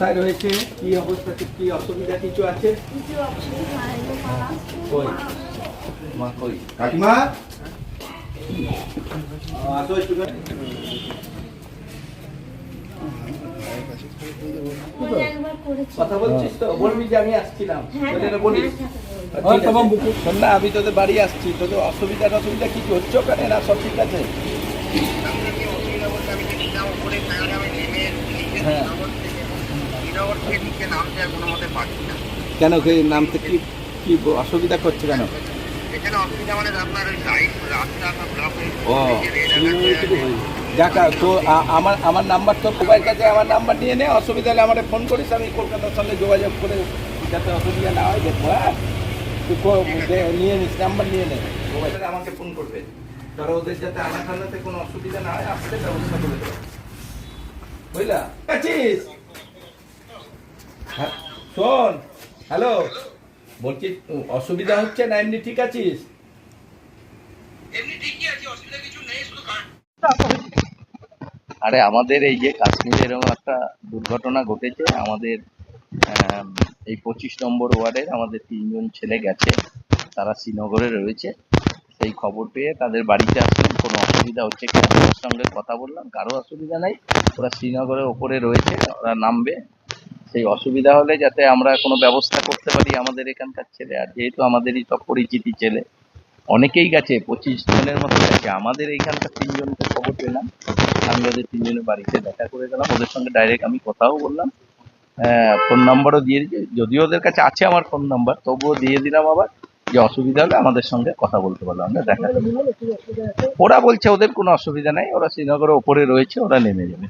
কোথায় রয়েছে? কি অবস্থা কি অসুবিধা কিছু আছে? কাকিমা? আসো কথা বলছিস তো? বলবি যে আমি আসছিলাম। হ্যাঁ হ্যাঁ, বলিস। হ্যাঁ, বুকু শোন না আমি তোদের বাড়ি আসছি। তোদের অসুবিধা অসুবিধা কিছু হচ্ছে ওখানে না সব ঠিক আছে? কেন কি নামতে কি কি অসুবিধা করছে কেন? ও দেখা তো আমার আমার নাম্বার তো মোবাইল কাছে আমার নাম্বার নিয়ে নে অসুবিধা হলে আমার ফোন করিস আমি কলকাতার সঙ্গে যোগাযোগ করে যাতে অসুবিধা না হয় দেখব হ্যাঁ? তুই নিয়ে নিস নাম্বার নিয়ে নে। মোবাইলে আমাকে ফোন করবে। ধরো ওদের যাতে আনাখানাতে কোনো অসুবিধা না হয় আপনাদের ব্যবস্থা করে দেবো। বুঝলা? আছিস? হ্যাঁ, শোন হ্যালো বলছি অসুবিধা হচ্ছে না? এমনি ঠিক আছিস? আরে আমাদের এই যে কাশ্মীরে এরকম একটা দুর্ঘটনা ঘটেছে আমাদের এই পঁচিশ নম্বর ওয়ার্ডের আমাদের তিনজন ছেলে গেছে তারা শ্রীনগরে রয়েছে। সেই খবর পেয়ে তাদের বাড়িতে আসলাম কোনো অসুবিধা হচ্ছে কিনা? সঙ্গে কথা বললাম কারও অসুবিধা নাই ওরা শ্রীনগরের ওপরে রয়েছে ওরা নামবে সেই অসুবিধা হলে যাতে আমরা কোনো ব্যবস্থা করতে পারি আমাদের এখানকার ছেলে। আর যেহেতু আমাদেরই সব পরিচিতি ছেলে, অনেকেই গেছে, পঁচিশ জনের মতো গেছে। আমাদের এইখানকার তিনজনকে খবর পেলাম। আমি ওদের তিনজনের বাড়িতে দেখা করে গেলাম। ওদের সঙ্গে ডাইরেক্ট আমি কথাও বললাম। ফোন নাম্বারও দিয়ে যদিও ওদের কাছে আছে আমার ফোন নাম্বার তবুও দিয়ে দিলাম আবার যে অসুবিধা হলে আমাদের সঙ্গে কথা বলতে পারলাম। আমরা দেখা। ওরা বলছে, ওদের কোনো অসুবিধা নাই। ওরা শ্রীনগরের ওপরে রয়েছে, ওরা নেমে যাবে।